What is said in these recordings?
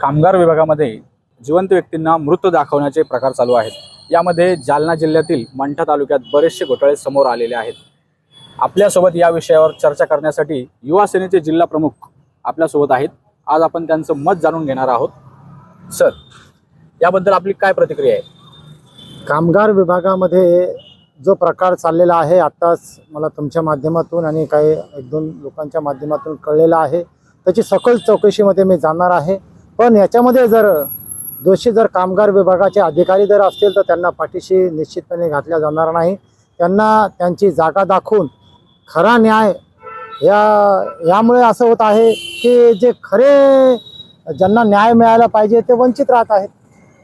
कामगार विभागामध्ये जिवंत व्यक्तींना मृत दाखवण्याचे प्रकार चालू आहेत. यामध्ये जालना जिल्ह्यातील मंठा तालुक्यात बरेचसे घोटाळे समोर आलेले आहेत. आपल्यासोबत या विषयावर चर्चा करण्यासाठी युवा सेनेचे जिल्हा प्रमुख आपल्यासोबत आहेत. आज आपण त्यांचं मत जाणून घेणार आहोत. सर याबद्दल आपली काय प्रतिक्रिया आहे? कामगार विभागामध्ये जो प्रकार चाललेला आहे आत्ताच मला तुमच्या माध्यमातून आणि काही एक दोन लोकांच्या माध्यमातून कळलेला आहे. त्याची सखोल चौकशीमध्ये मी जाणार आहे. पण याच्यामध्ये जर दोषी जर कामगार विभागाचे अधिकारी जर असतील तर त्यांना पाठीशी निश्चितपणे घातल्या जाणार नाही. त्यांना त्यांची जागा दाखवून खरा न्याय या यामुळे असं होत आहे की जे खरे ज्यांना न्याय मिळायला पाहिजे ते वंचित राहत आहेत.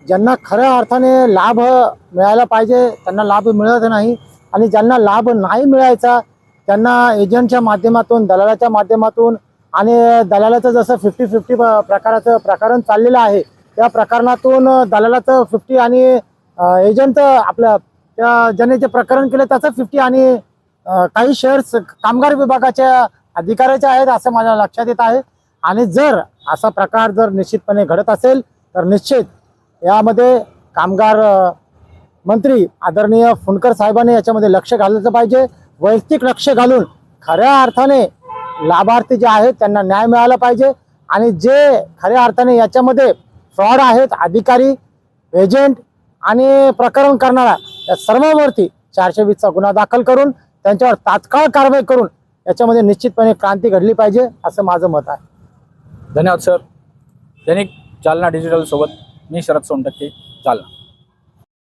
ज्यांना खऱ्या अर्थाने लाभ मिळायला पाहिजे त्यांना लाभ मिळत नाही आणि ज्यांना लाभ नाही मिळायचा त्यांना एजंटच्या माध्यमातून दलालाच्या माध्यमातून आणि दलालाचं जसं फिफ्टी फिफ्टी प्रकाराचं प्रकरण चाललेलं आहे त्या प्रकरणातून दलालाचं फिफ्टी आणि एजंट आपल्या त्या ज्याने जे प्रकरण केलं त्याचं फिफ्टी आणि काही शेअर्स कामगार विभागाच्या अधिकाऱ्याचे आहेत असं माझ्या लक्षात येत आहे. आणि जर असा प्रकार जर निश्चितपणे घडत असेल तर निश्चित यामध्ये कामगार मंत्री आदरणीय फुंडकर साहेबांनी याच्यामध्ये लक्ष घालायचं पाहिजे. वैयक्तिक लक्ष घालून खऱ्या अर्थाने लाभार्थी जे आहेत त्यांना न्याय मिळाला पाहिजे. आणि जे खऱ्या अर्थाने याच्यामध्ये फ्रॉड आहेत अधिकारी एजंट आणि प्रकरण करणारा या सर्वांवरती चारशे वीसचा गुन्हा दाखल करून त्यांच्यावर तात्काळ कारवाई करून याच्यामध्ये निश्चितपणे क्रांती घडली पाहिजे असं माझं मत आहे. धन्यवाद सर. दैनिक जालना डिजिटल सोबत मी शरद सोनटक्के जालना.